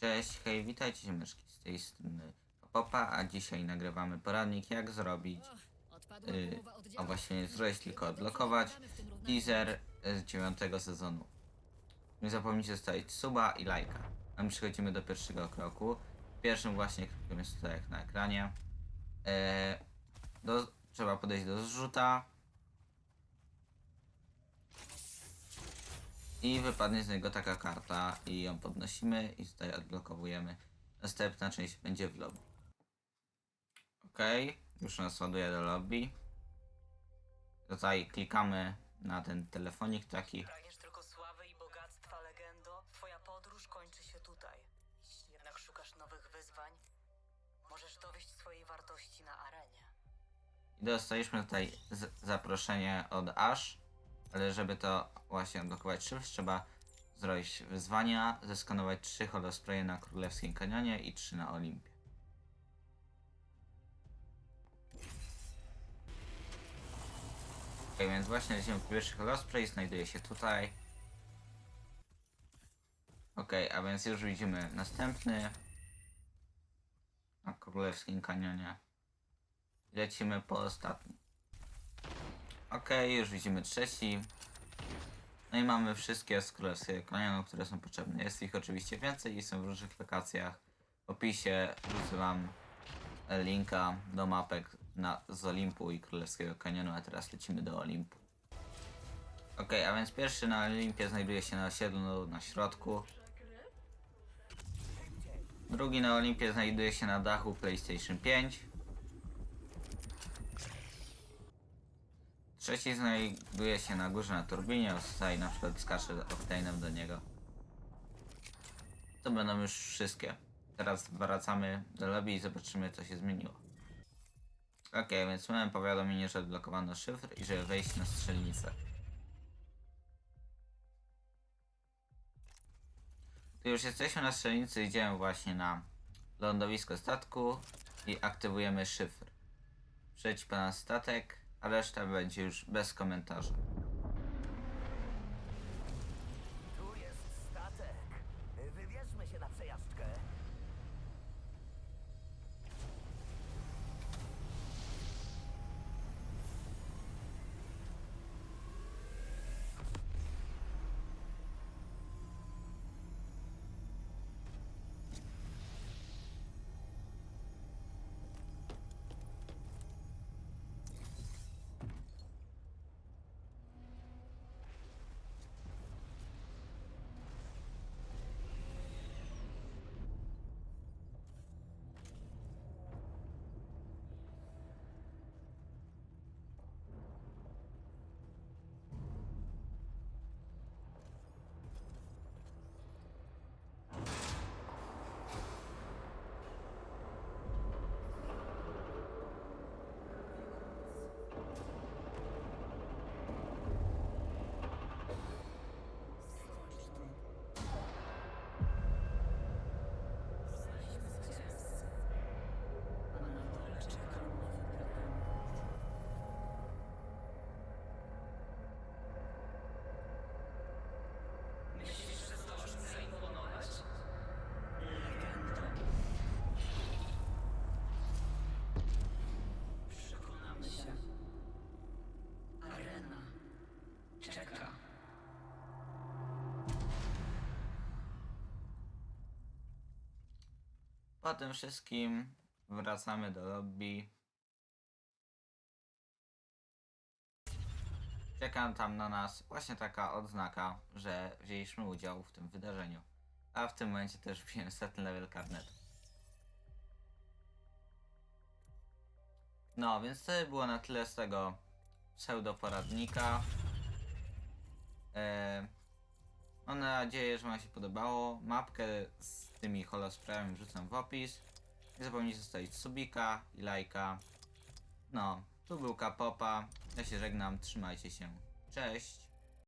Cześć, hej, witajcie ziemeczki z tej strony Popa, a dzisiaj nagrywamy poradnik jak zrobić, yy, a właściwie nie zrobić, tylko odblokować teaser z dziewiątego sezonu. Nie zapomnijcie zostawić suba i lajka. A my przechodzimy do pierwszego kroku. Pierwszym właśnie krokiem jest tutaj jak na ekranie. Eee, do, trzeba podejść do zrzuta. I wypadnie z niego taka karta i ją podnosimy i tutaj odblokowujemy. Następna część będzie w lobby. Ok, już nas ładuje do lobby. Tutaj klikamy na ten telefonik taki. Pragniesz tylko sławy i bogactwa, legendo? Twoja podróż kończy się tutaj. Jeśli jednak szukasz nowych wyzwań, możesz dowieść swojej wartości na arenie. I dostaliśmy tutaj zaproszenie od Ash, ale żeby to właśnie odblokować szyfr, trzeba zrobić wyzwania, zeskanować 3 holospraye na Królewskim Kanionie i 3 na Olimpie. Ok, więc właśnie lecimy po pierwszy holospray, znajduje się tutaj. Ok, a więc już widzimy następny na Królewskim Kanionie. Lecimy po ostatni. Ok, już widzimy trzeci. No i mamy wszystkie z Królewskiego Kanionu, które są potrzebne. Jest ich oczywiście więcej i są w różnych lokacjach. W opisie wrzucę wam linka do mapek na, z Olimpu i Królewskiego Kanionu, a teraz lecimy do Olimpu. Ok, a więc pierwszy na Olimpie znajduje się na osiedlu na środku. Drugi na Olimpie znajduje się na dachu PlayStation 5. Trzeci znajduje się na górze na turbinie, tutaj na przykład skacze Octane'em do niego. To będą już wszystkie. Teraz wracamy do lobby i zobaczymy co się zmieniło. Ok, więc mamy powiadomienie, że odblokowano szyfr i żeby wejść na strzelnicę. Tu już jesteśmy na strzelnicy, idziemy właśnie na lądowisko statku i aktywujemy szyfr. Przejdź pan statek, reszta będzie już bez komentarza. Po tym wszystkim wracamy do lobby. Czeka tam na nas właśnie taka odznaka, że wzięliśmy udział w tym wydarzeniu. A w tym momencie też wziąłem setny level karnetu. No, więc to było na tyle z tego pseudoporadnika. Eee, Mam nadzieję, że Wam się podobało. Mapkę z tymi holosprawami wrzucam w opis. Nie zapomnijcie zostawić subika i lajka. No, tu był Kapopa. Ja się żegnam, trzymajcie się. Cześć!